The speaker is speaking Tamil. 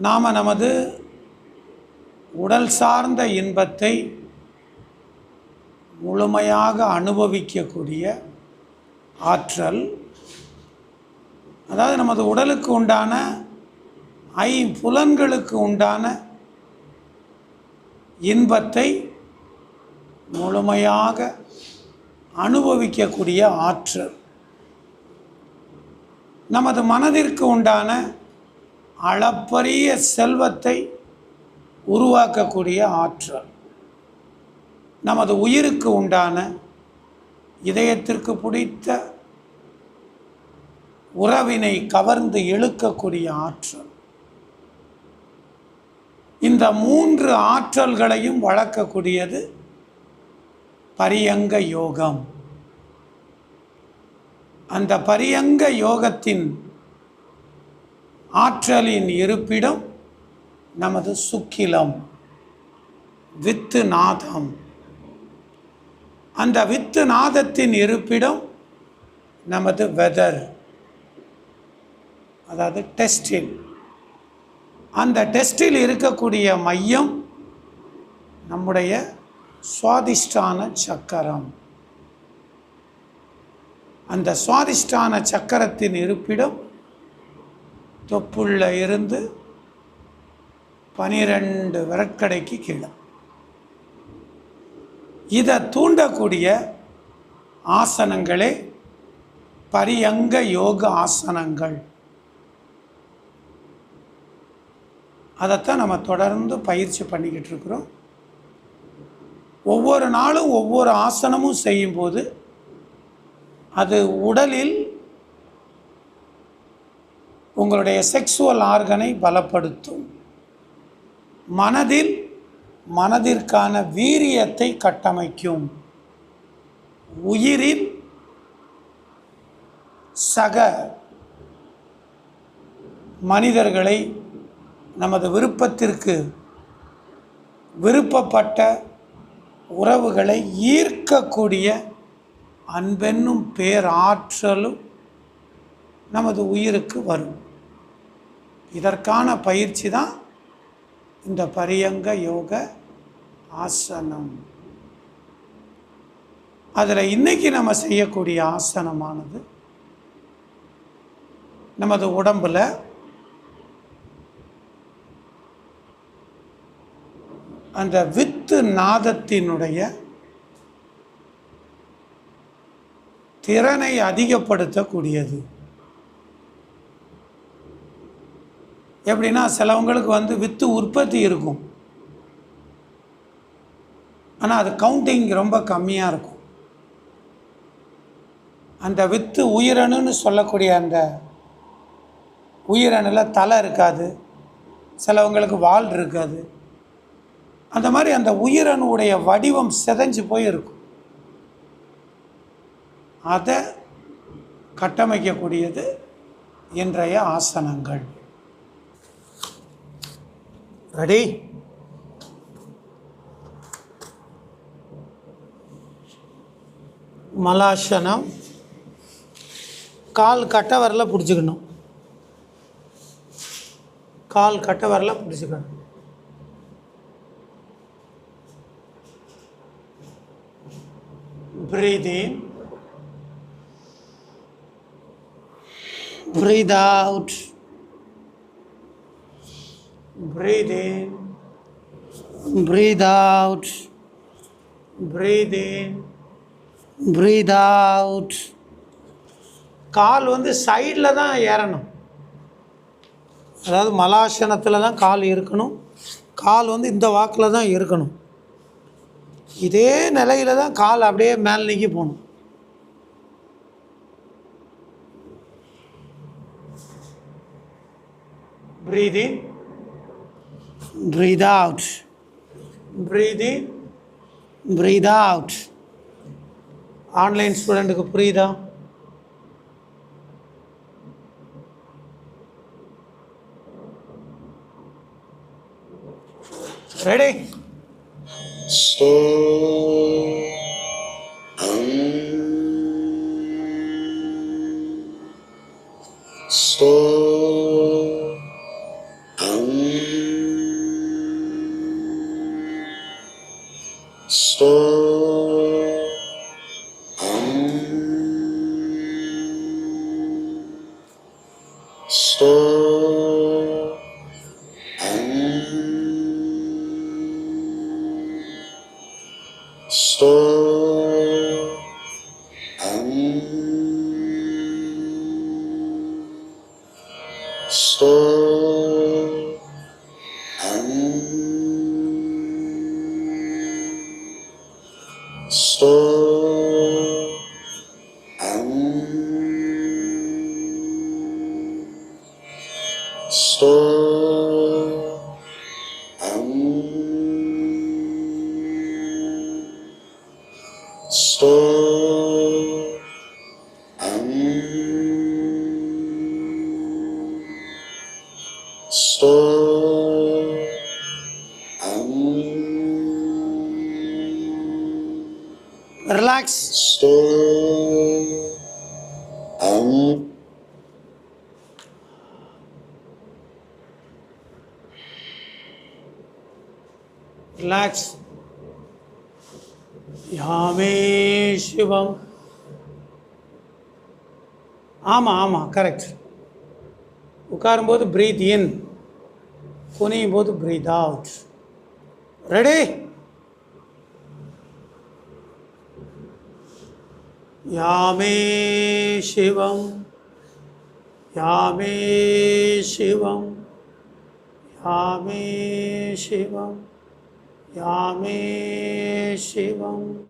நாம் நமது உடல் சார்ந்த இன்பத்தை முழுமையாக அனுபவிக்கக்கூடிய ஆற்றல் அதாவது நமது உடலுக்கு உண்டான ஐம்புலன்களுக்கு உண்டான இன்பத்தை முழுமையாக அனுபவிக்கக்கூடிய ஆற்றல். நமது மனதிற்கு உண்டான அளப்பரிய செல்வத்தை உருவாக்கக்கூடிய ஆற்றல். நமது உயிருக்கு உண்டான இதயத்திற்கு பிடித்த உறவினை கவர்ந்து இழுக்கக்கூடிய ஆற்றல். இந்த மூன்று ஆற்றல்களையும் வளர்க்கக்கூடியது பரியங்க யோகம். அந்த பரியங்க யோகத்தின் ஆற்றலின் இருப்பிடம் நமது சுக்கிலம் வித்து நாதம். அந்த வித்து நாதத்தின் இருப்பிடம் நமது வெதர் அதாவது டெஸ்டில் அந்த டெஸ்டில் இருக்கக்கூடிய மையம் நம்முடைய சுவாதிஷ்டான சக்கரம். அந்த சுவாதிஷ்டான சக்கரத்தின் இருப்பிடம் தொப்புள்ள இருந்து பனிரெண்டு விரட்கடைக்கு கீழே. இதை தூண்டக்கூடிய ஆசனங்களே பரியங்க யோக ஆசனங்கள். அதைத்தான் நம்ம தொடர்ந்து பயிற்சி பண்ணிக்கிட்டு இருக்கிறோம். ஒவ்வொரு நாளும் ஒவ்வொரு ஆசனமும் செய்யும்போது அது உடலில் உங்களுடைய செக்ஸுவல் ஆர்கனை பலப்படுத்தும். மனதில் மனதிற்கான வீரியத்தை கட்டமைக்கும். உயிரில் சக மனிதர்களை நமது விருப்பத்திற்கு விருப்பப்பட்ட உறவுகளை ஈர்க்கக்கூடிய அன்பென்னும் பேராற்றலும் நமது உயிருக்கு வரும். இதற்கான பயிற்சி தான் இந்த பரியங்க யோக ஆசனம். அதில் இன்றைக்கி நம்ம செய்யக்கூடிய ஆசனமானது நமது உடம்பில் அந்த வித்து நாதத்தினுடைய திறனை அதிகப்படுத்தக்கூடியது. எப்படின்னா சிலவங்களுக்கு வந்து வித்து உற்பத்தி இருக்கும். ஆனால் அது கவுண்டிங் ரொம்ப கம்மியாக இருக்கும். அந்த வித்து உயிரணுன்னு சொல்லக்கூடிய அந்த உயிரணில் தலை இருக்காது. சிலவங்களுக்கு வால் இருக்காது. அந்த மாதிரி அந்த உயிரணுடைய வடிவம் செதஞ்சு போயிருக்கும். அதை கட்டமைக்கக்கூடியது இன்றைய ஆசனங்கள். ரெடி மலாசனம் கால் கட்ட வரல பிடிச்சிக்கணும். கால் கட்ட வரல பிடிச்சிக்கணும். breathe in breathe out. Breathe in breathe out. Breathe in breathe out. கால் வந்து சைடில் தான் ஏறணும். அதாவது மலாசனத்தில் தான் கால் இருக்கணும். கால் வந்து இந்த வாக்கில் தான் இருக்கணும். இதே நிலையில தான் கால் அப்படியே மேல் நீக்கி போகணும். Breathe in breathe out breathe in breathe out online ஸ்டூடெண்ட்டுக்கு புரியுதா ready So um Storm. Star. Star. Relax. Star. Relax யாமே சிவம் ஆமாம் ஆமாம் கரெக்ட் உட்காரும்போது ப்ரீத் இன் குனியும் போது ப்ரீத் அவுட் ரெடி யாமே சிவம் யாமே சிவம் யாமே சிவம் 阿弥陀佛。